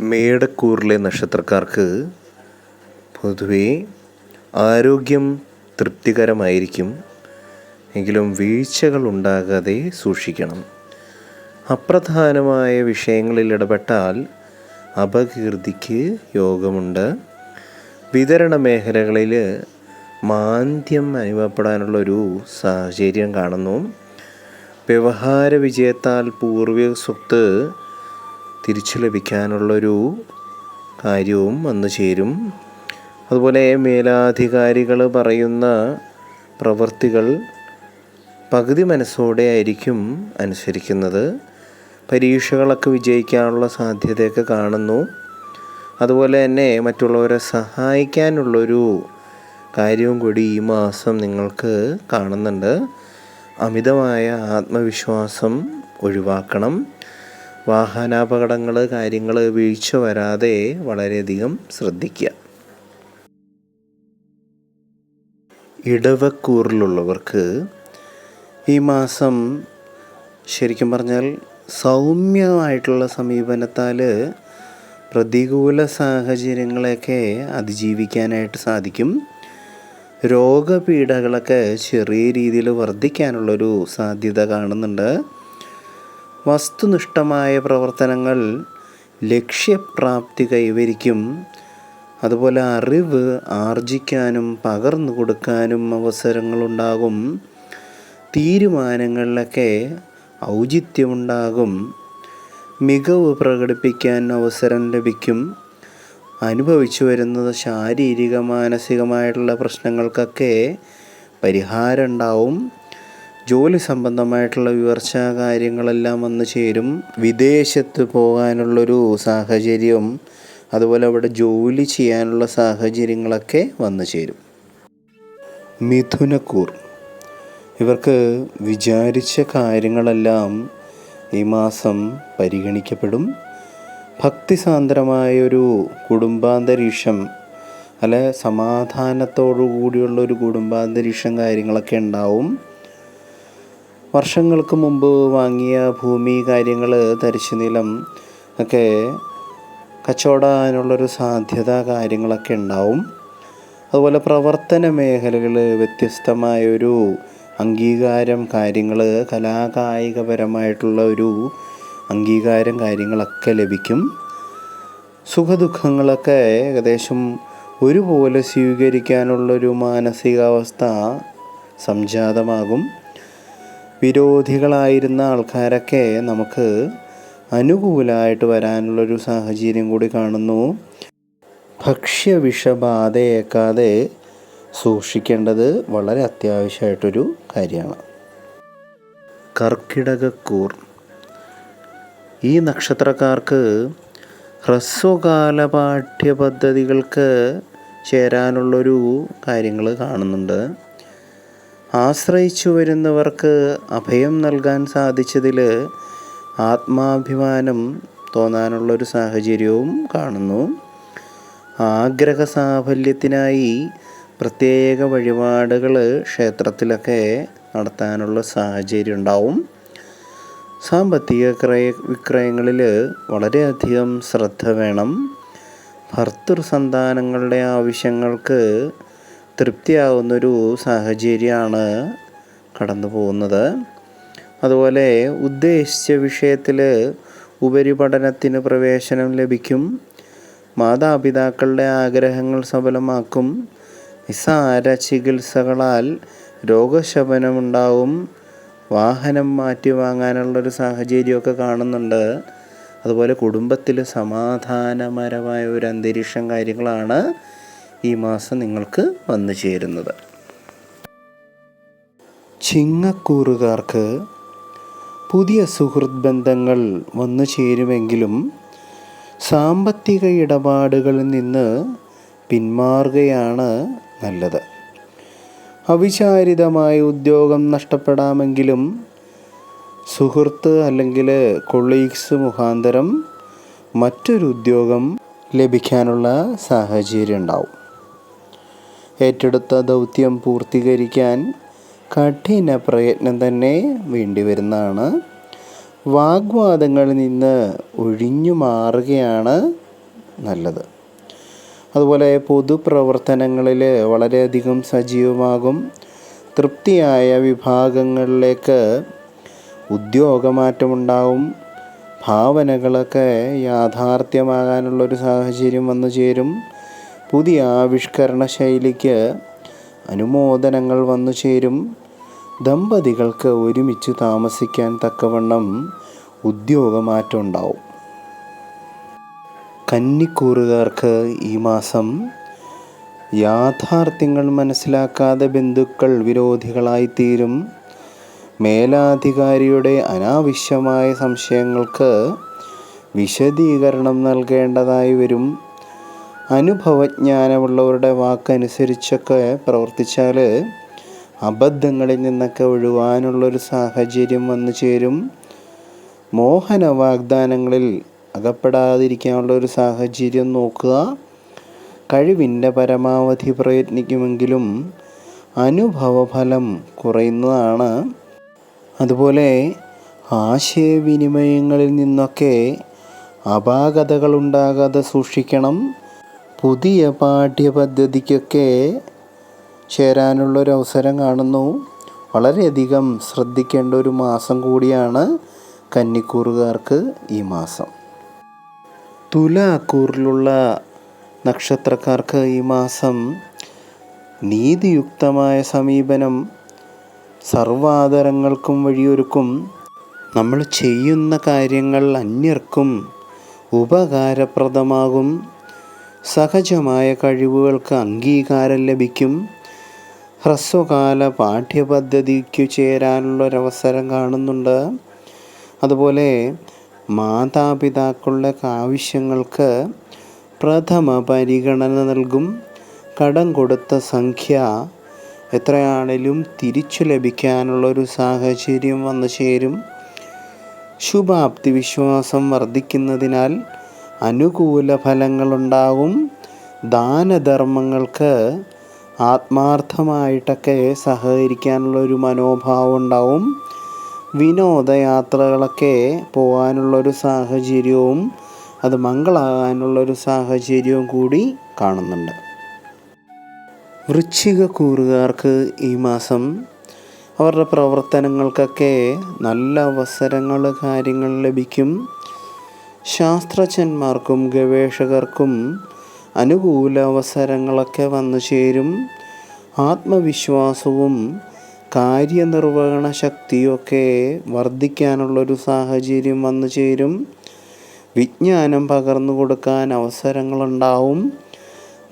മേടക്കൂറിലെ നക്ഷത്രക്കാർക്ക് പൊതുവേ ആരോഗ്യം തൃപ്തികരമായിരിക്കും. എങ്കിലും വീഴ്ചകൾ ഉണ്ടാകാതെ സൂക്ഷിക്കണം. അപ്രധാനമായ വിഷയങ്ങളിൽ ഇടപെട്ടാൽ അപകീർത്തിക്ക് യോഗമുണ്ട്. വിതരണ മേഖലകളിൽ മാന്ദ്യം അനുഭവപ്പെടാനുള്ളൊരു സാഹചര്യം കാണുന്നു. വ്യവഹാര വിജയത്താൽ പൂർവിക സ്വത്ത് തിരിച്ചു ലഭിക്കാനുള്ളൊരു കാര്യവും വന്നു ചേരും. അതുപോലെ മേലാധികാരികൾ പറയുന്ന പ്രവൃത്തികൾ പകുതി മനസ്സോടെ ആയിരിക്കും അനുസരിക്കുന്നത്. പരീക്ഷകളൊക്കെ വിജയിക്കാനുള്ള സാധ്യതയൊക്കെ കാണുന്നു. അതുപോലെ തന്നെ മറ്റുള്ളവരെ സഹായിക്കാനുള്ളൊരു കാര്യവും കൂടി ഈ മാസം നിങ്ങൾക്ക് കാണുന്നുണ്ട്. അമിതമായ ആത്മവിശ്വാസം ഒഴിവാക്കണം. വാഹനാപകടങ്ങൾ കാര്യങ്ങൾ വീഴ്ച വരാതെ വളരെയധികം ശ്രദ്ധിക്കുക. ഇടവക്കൂറിലുള്ളവർക്ക് ഈ മാസം ശരിക്കും പറഞ്ഞാൽ സൗമ്യമായിട്ടുള്ള സമീപനത്താൽ പ്രതികൂല സാഹചര്യങ്ങളെയൊക്കെ അതിജീവിക്കാനായിട്ട് സാധിക്കും. രോഗപീഠകളൊക്കെ ചെറിയ രീതിയിൽ വർദ്ധിക്കാനുള്ളൊരു സാധ്യത കാണുന്നുണ്ട്. വസ്തുനിഷ്ഠമായ പ്രവർത്തനങ്ങൾ ലക്ഷ്യപ്രാപ്തി കൈവരിക്കും. അതുപോലെ അറിവ് ആർജിക്കാനും പകർന്നു കൊടുക്കാനും അവസരങ്ങളുണ്ടാകും. തീരുമാനങ്ങളിലൊക്കെ ഔചിത്യമുണ്ടാകും. മികവ് പ്രകടിപ്പിക്കാൻ അവസരം ലഭിക്കും. അനുഭവിച്ചു വരുന്നത് ശാരീരിക മാനസികമായിട്ടുള്ള പ്രശ്നങ്ങൾക്കൊക്കെ പരിഹാരം ഉണ്ടാവും ജോലി സംബന്ധമായിട്ടുള്ള വിവർച്ച കാര്യങ്ങളെല്ലാം വന്നു ചേരും. വിദേശത്ത് പോകാനുള്ളൊരു സാഹചര്യം അതുപോലെ അവിടെ ജോലി ചെയ്യാനുള്ള സാഹചര്യങ്ങളൊക്കെ വന്നു ചേരും. മിഥുനക്കൂർ. ഇവർക്ക് വിചാരിച്ച കാര്യങ്ങളെല്ലാം ഈ മാസം പരിഗണിക്കപ്പെടും. ഭക്തിസാന്ദ്രമായൊരു കുടുംബാന്തരീക്ഷം അല്ലെ സമാധാനത്തോടു കൂടിയുള്ള ഒരു കുടുംബാന്തരീക്ഷം കാര്യങ്ങളൊക്കെ ഉണ്ടാവും. വർഷങ്ങൾക്ക് മുമ്പ് വാങ്ങിയ ഭൂമി കാര്യങ്ങൾ തരിശു നിലം ഒക്കെ കച്ചവടാനുള്ളൊരു സാധ്യത കാര്യങ്ങളൊക്കെ ഉണ്ടാവും. അതുപോലെ പ്രവർത്തന മേഖലകൾ വ്യത്യസ്തമായൊരു അംഗീകാരം കാര്യങ്ങൾ കലാകായികപരമായിട്ടുള്ള ഒരു അംഗീകാരം കാര്യങ്ങളൊക്കെ ലഭിക്കും. സുഖദുഃഖങ്ങളൊക്കെ ഏകദേശം ഒരുപോലെ സ്വീകരിക്കാനുള്ളൊരു മാനസികാവസ്ഥ സംജാതമാകും. വിരോധികളായിരുന്ന ആൾക്കാരൊക്കെ നമുക്ക് അനുകൂലമായിട്ട് വരാനുള്ളൊരു സാഹചര്യം കൂടി കാണുന്നു. ഭക്ഷ്യ വിഷബാധയേക്കാതെ സൂക്ഷിക്കേണ്ടത് വളരെ അത്യാവശ്യമായിട്ടൊരു കാര്യമാണ്. കർക്കിടകക്കൂർ. ഈ നക്ഷത്രക്കാർക്ക് ഹ്രസ്വകാല പാഠ്യപദ്ധതികൾക്ക് ചേരാനുള്ളൊരു കാര്യങ്ങൾ കാണുന്നുണ്ട്. ആശ്രയിച്ചു വരുന്നവർക്ക് അഭയം നൽകാൻ സാധിച്ചതിൽ ആത്മാഭിമാനം തോന്നാനുള്ളൊരു സാഹചര്യവും കാണുന്നു. ആഗ്രഹ സാഫല്യത്തിനായി പ്രത്യേക വഴിപാടുകൾ ക്ഷേത്രത്തിലൊക്കെ നടത്താനുള്ള സാഹചര്യം ഉണ്ടാവും സാമ്പത്തിക ക്രയ വിക്രയങ്ങളിൽ വളരെയധികം ശ്രദ്ധ വേണം. ഭർത്തൃ സന്താനങ്ങളുടെ ആവശ്യങ്ങൾക്ക് തൃപ്തിയാവുന്നൊരു സാഹചര്യമാണ് കടന്നു പോകുന്നത് അതുപോലെ ഉദ്ദേശിച്ച വിഷയത്തിൽ ഉപരിപഠനത്തിന് പ്രവേശനം ലഭിക്കും. മാതാപിതാക്കളുടെ ആഗ്രഹങ്ങൾ സഫലമാക്കും. നിസ്സാര ചികിത്സകളാൽ രോഗശമനമുണ്ടാവും. വാഹനം മാറ്റി വാങ്ങാനുള്ളൊരു സാഹചര്യമൊക്കെ കാണുന്നുണ്ട്. അതുപോലെ കുടുംബത്തിൽ സമാധാനപരമായ ഒരു അന്തരീക്ഷം കാര്യങ്ങളാണ്. ഈ മാസം നിങ്ങൾക്ക് വന്നു ചേരുന്നത്. ചിങ്ങക്കൂറുകാർക്ക് പുതിയ സുഹൃത്ത് ബന്ധങ്ങൾ വന്നു ചേരുമെങ്കിലും സാമ്പത്തിക ഇടപാടുകളിൽ നിന്ന് പിന്മാറുകയാണ് നല്ലത്. അവിചാരിതമായ ഉദ്യോഗം നഷ്ടപ്പെടാമെങ്കിലും സുഹൃത്ത് അല്ലെങ്കിൽ കൊളീഗ്സ് മുഖാന്തരം മറ്റൊരു ഉദ്യോഗം ലഭിക്കാനുള്ള സാഹചര്യം ഉണ്ടാവും. ഏറ്റെടുത്ത ദൗത്യം പൂർത്തീകരിക്കാൻ കഠിന പ്രയത്നം തന്നെ വേണ്ടിവരുന്നതാണ്. വാഗ്വാദങ്ങളിൽ നിന്ന് ഒഴിഞ്ഞു മാറുകയാണ് നല്ലത്. അതുപോലെ പൊതുപ്രവർത്തനങ്ങളിൽ വളരെയധികം സജീവമാകും. തൃപ്തിയായ വിഭാഗങ്ങളിലേക്ക് ഉദ്യോഗമാറ്റമുണ്ടാവും. ഭാവനകളൊക്കെ യാഥാർത്ഥ്യമാകാനുള്ളൊരു സാഹചര്യം വന്നു ചേരും. പുതിയ ആവിഷ്കരണ ശൈലിക്ക് അനുമോദനങ്ങൾ വന്നു ചേരും. ദമ്പതികൾക്ക് ഒരുമിച്ച് താമസിക്കാൻ തക്കവണ്ണം ഉദ്യോഗമാറ്റം ഉണ്ടാവും. കന്നിക്കൂറുകാർക്ക് ഈ മാസം യാഥാർത്ഥ്യങ്ങൾ മനസ്സിലാക്കാതെ ബന്ധുക്കൾ വിരോധികളായിത്തീരും. മേലാധികാരിയുടെ അനാവശ്യമായ സംശയങ്ങൾക്ക് വിശദീകരണം നൽകേണ്ടതായി വരും. അനുഭവജ്ഞാനമുള്ളവരുടെ വാക്കനുസരിച്ചൊക്കെ പ്രവർത്തിച്ചാൽ അബദ്ധങ്ങളിൽ നിന്നൊക്കെ ഒഴിവാനുള്ളൊരു സാഹചര്യം വന്നു ചേരും. മോഹന വാഗ്ദാനങ്ങളിൽ അകപ്പെടാതിരിക്കാനുള്ള ഒരു സാഹചര്യം നോക്കുക. കഴിവിന്റെ പരമാവധി പ്രയത്നിക്കുമെങ്കിലും അനുഭവഫലം കുറയുന്നതാണ്. അതുപോലെ ആശയവിനിമയങ്ങളിൽ നിന്നൊക്കെ അപാകതകളുണ്ടാകാതെ സൂക്ഷിക്കണം. പുതിയ പാഠ്യപദ്ധതിക്കൊക്കെ ചേരാനുള്ളൊരു അവസരം കാണുന്നു. വളരെയധികം ശ്രദ്ധിക്കേണ്ട ഒരു മാസം കൂടിയാണ് കന്നിക്കൂറുകാർക്ക് ഈ മാസം. തുലാക്കൂറിലുള്ള നക്ഷത്രക്കാർക്ക് ഈ മാസം നീതിയുക്തമായ സമീപനം സർവാദരങ്ങൾക്കും വഴിയൊരുക്കും. നമ്മൾ ചെയ്യുന്ന കാര്യങ്ങൾ അന്യർക്കും ഉപകാരപ്രദമാകും. സഹജമായ കഴിവുകൾക്ക് അംഗീകാരം ലഭിക്കും. ഹ്രസ്വകാല പാഠ്യപദ്ധതിക്കു ചേരാനുള്ളൊരവസരം കാണുന്നുണ്ട്. അതുപോലെ മാതാപിതാക്കളുടെ ആവശ്യങ്ങൾക്ക് പ്രഥമ പരിഗണന നൽകും. കടം കൊടുത്ത സംഖ്യ എത്രയാണേലും തിരിച്ചു ലഭിക്കാനുള്ളൊരു സാഹചര്യം വന്നു ചേരും. ശുഭാപ്തി വിശ്വാസം വർദ്ധിക്കുന്നതിനാൽ അനുകൂല ഫലങ്ങളുണ്ടാവും ദാനധർമ്മങ്ങൾക്ക് ആത്മാർത്ഥമായിട്ടൊക്കെ സഹകരിക്കാനുള്ള ഒരു മനോഭാവം ഉണ്ടാവും. വിനോദയാത്രകളൊക്കെ പോകാനുള്ളൊരു സാഹചര്യവും അത് മംഗളാകാനുള്ളൊരു സാഹചര്യവും കൂടി കാണുന്നുണ്ട്. വൃശ്ചിക കൂറുകാർക്ക് ഈ മാസം അവരുടെ പ്രവർത്തനങ്ങൾക്കൊക്കെ നല്ല അവസരങ്ങൾ കാര്യങ്ങൾ ലഭിക്കും. ശാസ്ത്രജ്ഞന്മാർക്കും ഗവേഷകർക്കും അനുകൂല അവസരങ്ങളൊക്കെ വന്നു ചേരും. ആത്മവിശ്വാസവും കാര്യനിർവഹണ ശക്തിയൊക്കെ വർദ്ധിക്കാനുള്ളൊരു സാഹചര്യം വന്നു ചേരും. വിജ്ഞാനം പകർന്നു കൊടുക്കാൻ അവസരങ്ങളുണ്ടാവും.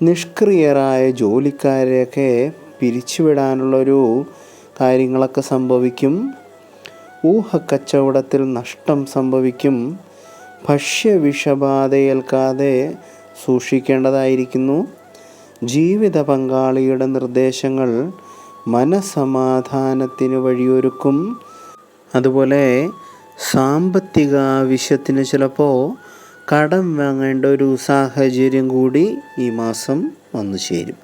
നിഷ്ക്രിയരായ ജോലിക്കാരെയൊക്കെ പിരിച്ചുവിടാനുള്ളൊരു കാര്യങ്ങളൊക്കെ സംഭവിക്കും. ഊഹക്കച്ചവടത്തിൽ നഷ്ടം സംഭവിക്കും. ഭക്ഷ്യവിഷബാധയേൽക്കാതെ സൂക്ഷിക്കേണ്ടതായിരിക്കുന്നു. ജീവിത പങ്കാളിയുടെ നിർദ്ദേശങ്ങൾ മനസമാധാനത്തിന് വഴിയൊരുക്കും. അതുപോലെ സാമ്പത്തിക ആവശ്യത്തിന് ചിലപ്പോൾ കടം വാങ്ങേണ്ട ഒരു സാഹചര്യം കൂടി ഈ മാസം വന്നു ചേരും.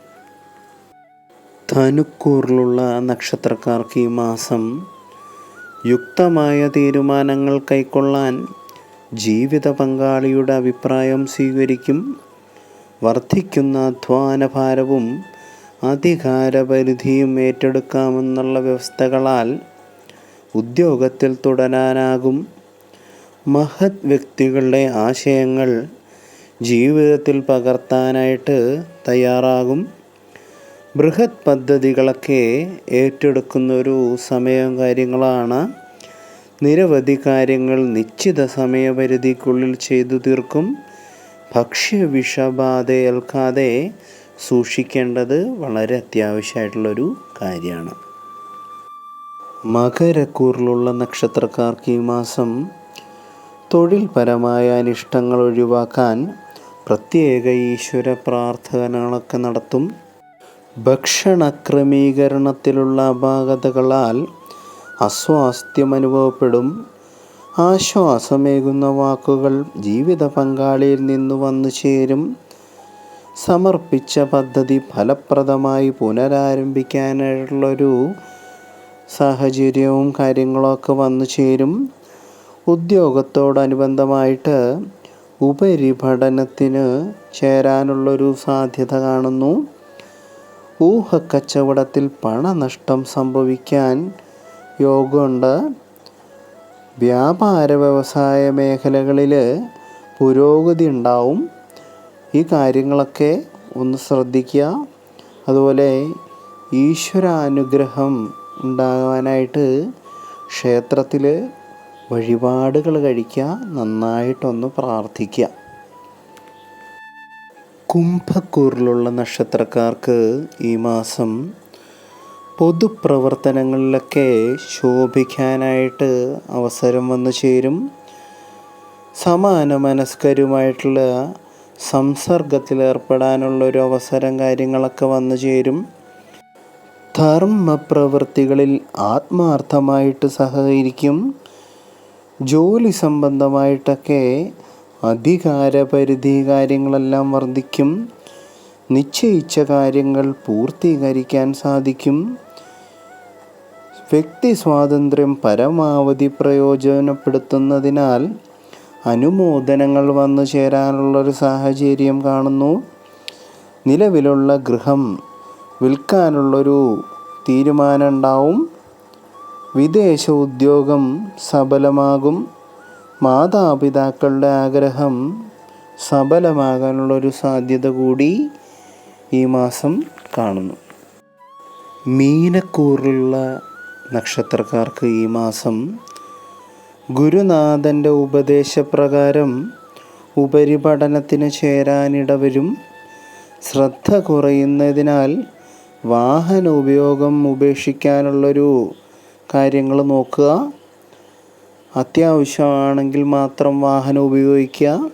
ധനുക്കൂറിലുള്ള നക്ഷത്രക്കാർക്ക് ഈ മാസം യുക്തമായ തീരുമാനങ്ങൾ കൈക്കൊള്ളാൻ ജീവിത പങ്കാളിയുടെ അഭിപ്രായം സ്വീകരിക്കും. വർദ്ധിക്കുന്ന അധ്വാനഭാരവും അധികാരപരിധിയും ഏറ്റെടുക്കാമെന്നുള്ള വ്യവസ്ഥകളാൽ ഉദ്യോഗത്തിൽ തുടരാനാകും. മഹത് വ്യക്തികളുടെ ആശയങ്ങൾ ജീവിതത്തിൽ പകർത്താനായിട്ട് തയ്യാറാകും. ബൃഹത് പദ്ധതികളൊക്കെ ഏറ്റെടുക്കുന്ന ഒരു സമയം കാര്യങ്ങളാണ്. നിരവധി കാര്യങ്ങൾ നിശ്ചിത സമയപരിധിക്കുള്ളിൽ ചെയ്തു തീർക്കും. ഭക്ഷ്യ വിഷബാധയേൽക്കാതെ സൂക്ഷിക്കേണ്ടത് വളരെ അത്യാവശ്യമായിട്ടുള്ളൊരു കാര്യമാണ്. മകരക്കൂറിലുള്ള നക്ഷത്രക്കാർക്ക് ഈ മാസം തൊഴിൽപരമായ അനിഷ്ടങ്ങൾ ഒഴിവാക്കാൻ പ്രത്യേക ഈശ്വര പ്രാർത്ഥനകളൊക്കെ നടത്തും. ഭക്ഷണ ക്രമീകരണത്തിലുള്ള അപാകതകളാൽ അസ്വാസ്ഥ്യം അനുഭവപ്പെടും ആശ്വാസമേകുന്ന വാക്കുകൾ ജീവിത പങ്കാളിയിൽ നിന്ന് വന്നു ചേരും. സമർപ്പിച്ച പദ്ധതി ഫലപ്രദമായി പുനരാരംഭിക്കാനുള്ളൊരു സാഹചര്യവും കാര്യങ്ങളൊക്കെ വന്നു ചേരും. ഉദ്യോഗത്തോടനുബന്ധമായിട്ട് ഉപരിപഠനത്തിന് ചേരാനുള്ളൊരു സാധ്യത കാണുന്നു. ഊഹക്കച്ചവടത്തിൽ പണനഷ്ടം സംഭവിക്കാൻ യോഗമുണ്ട്. വ്യാപാര വ്യവസായ മേഖലകളിൽ പുരോഗതി ഉണ്ടാവും. ഈ കാര്യങ്ങളൊക്കെ ഒന്ന് ശ്രദ്ധിക്കുക. അതുപോലെ ഈശ്വരാനുഗ്രഹം ഉണ്ടാകാനായിട്ട് ക്ഷേത്രത്തിൽ വഴിപാടുകൾ കഴിക്കുക. നന്നായിട്ടൊന്ന് പ്രാർത്ഥിക്കുക. കുംഭക്കൂറിലുള്ള നക്ഷത്രക്കാർക്ക് ഈ മാസം പൊതുപ്രവർത്തനങ്ങളിലൊക്കെ ശോഭിക്കാനായിട്ട് അവസരം വന്നു ചേരും. സമാന മനസ്കരുമായിട്ടുള്ള സംസർഗത്തിലേർപ്പെടാനുള്ള ഒരു അവസരം കാര്യങ്ങളൊക്കെ വന്നു ചേരും. ധർമ്മപ്രവൃത്തികളിൽ ആത്മാർത്ഥമായിട്ട് സഹകരിക്കും. ജോലി സംബന്ധമായിട്ടൊക്കെ അധികാരപരിധി കാര്യങ്ങളെല്ലാം വർദ്ധിക്കും. നിശ്ചയിച്ച കാര്യങ്ങൾ പൂർത്തീകരിക്കാൻ സാധിക്കും. വ്യക്തി സ്വാതന്ത്ര്യം പരമാവധി പ്രയോജനപ്പെടുത്തുന്നതിനാൽ അനുമോദനങ്ങൾ വന്നു ചേരാനുള്ളൊരു സാഹചര്യം കാണുന്നു. നിലവിലുള്ള ഗൃഹം വിൽക്കാനുള്ളൊരു തീരുമാനമുണ്ടാവും. വിദേശ ഉദ്യോഗം സബലമാകും. മാതാപിതാക്കളുടെ ആഗ്രഹം സഫലമാകാനുള്ളൊരു സാധ്യത കൂടി. ഈ മാസം കാണുന്നു. മീനക്കൂറിലുള്ള നക്ഷത്രക്കാർക്ക് ഈ മാസം ഗുരുനാഥന്റെ ഉപദേശപ്രകാരം ഉപരിപഠനത്തിന് ചേരാനിടവരും. ശ്രദ്ധ കുറയുന്നതിനാൽ വാഹന ഉപയോഗം ഉപേക്ഷിക്കാനുള്ളൊരു കാര്യങ്ങൾ നോക്കുക. അത്യാവശ്യമാണെങ്കിൽ മാത്രം വാഹനം ഉപയോഗിക്കുക.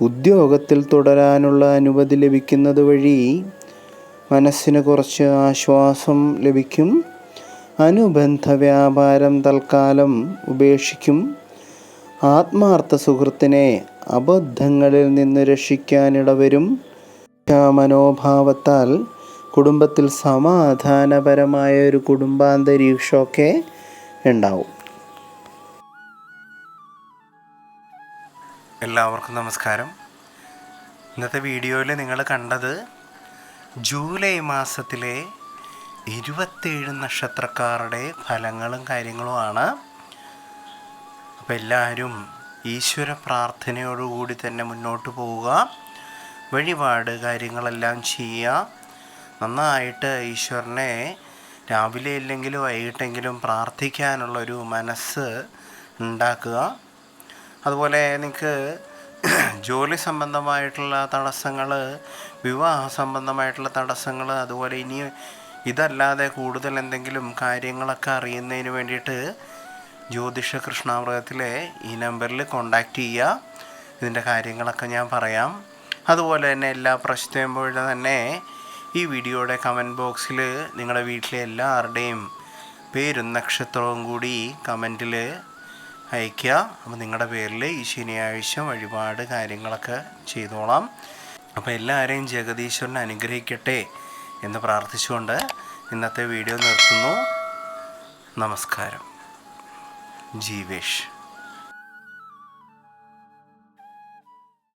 ഉദ്യോഗത്തിൽ തുടരാനുള്ള അനുമതി ലഭിക്കുന്നത് വഴി മനസ്സിന് കുറച്ച് ആശ്വാസം ലഭിക്കും. അനുബന്ധ വ്യാപാരം തൽക്കാലം ഉപേക്ഷിക്കും. ആത്മാർത്ഥ സുഹൃത്തിനെ അബദ്ധങ്ങളിൽ നിന്ന് രക്ഷിക്കാനിടവരും. മനോഭാവത്താൽ കുടുംബത്തിൽ സമാധാനപരമായ ഒരു കുടുംബാന്തരീക്ഷമൊക്കെ ഉണ്ടാവും. എല്ലാവർക്കും നമസ്കാരം. ഇന്നത്തെ വീഡിയോയിൽ നിങ്ങൾ കണ്ടത് ജൂലൈ മാസത്തിലെ ഇരുപത്തേഴ് നക്ഷത്രക്കാരുടെ ഫലങ്ങളും കാര്യങ്ങളുമാണ് അപ്പം എല്ലാവരും ഈശ്വര പ്രാർത്ഥനയോടുകൂടി തന്നെ മുന്നോട്ട് പോവുക. വഴിപാട് കാര്യങ്ങളെല്ലാം ചെയ്യുക. നന്നായിട്ട് ഈശ്വരനെ രാവിലെ ഇല്ലെങ്കിലും വൈകിട്ടെങ്കിലും പ്രാർത്ഥിക്കാനുള്ളൊരു മനസ്സ് ഉണ്ടാക്കുക. അതുപോലെ നിങ്ങൾക്ക് ജോലി സംബന്ധമായിട്ടുള്ള തടസ്സങ്ങൾ വിവാഹ സംബന്ധമായിട്ടുള്ള തടസ്സങ്ങൾ അതുപോലെ ഇനി ഇതല്ലാതെ കൂടുതൽ എന്തെങ്കിലും കാര്യങ്ങളൊക്കെ അറിയുന്നതിന് വേണ്ടിയിട്ട് ജ്യോതിഷ കൃഷ്ണാമൃഗത്തിലെ ഈ നമ്പറിൽ കോണ്ടാക്റ്റ് ചെയ്യുക. ഇതിന്റെ കാര്യങ്ങളൊക്കെ ഞാൻ പറയാം. അതുപോലെ തന്നെ എല്ലാ പ്രശ്നമ്പോഴും തന്നെ ഈ വീഡിയോയുടെ കമന്റ് ബോക്സിൽ നിങ്ങളുടെ വീട്ടിലെ എല്ലാവരുടെയും പേരും നക്ഷത്രവും കൂടി കമന്റിൽ അയയ്ക്കുക. അപ്പോൾ നിങ്ങളുടെ പേരിൽ ഈ ശനിയാഴ്ച വഴിപാട് കാര്യങ്ങളൊക്കെ ചെയ്തോളാം. അപ്പോൾ എല്ലാവരെയും ജഗദീശ്വരൻ അനുഗ്രഹിക്കട്ടെ എന്ന് പ്രാർത്ഥിച്ചുകൊണ്ട് ഇന്നത്തെ വീഡിയോ നിർത്തുന്നു. നമസ്കാരം. ജീവേഷ്.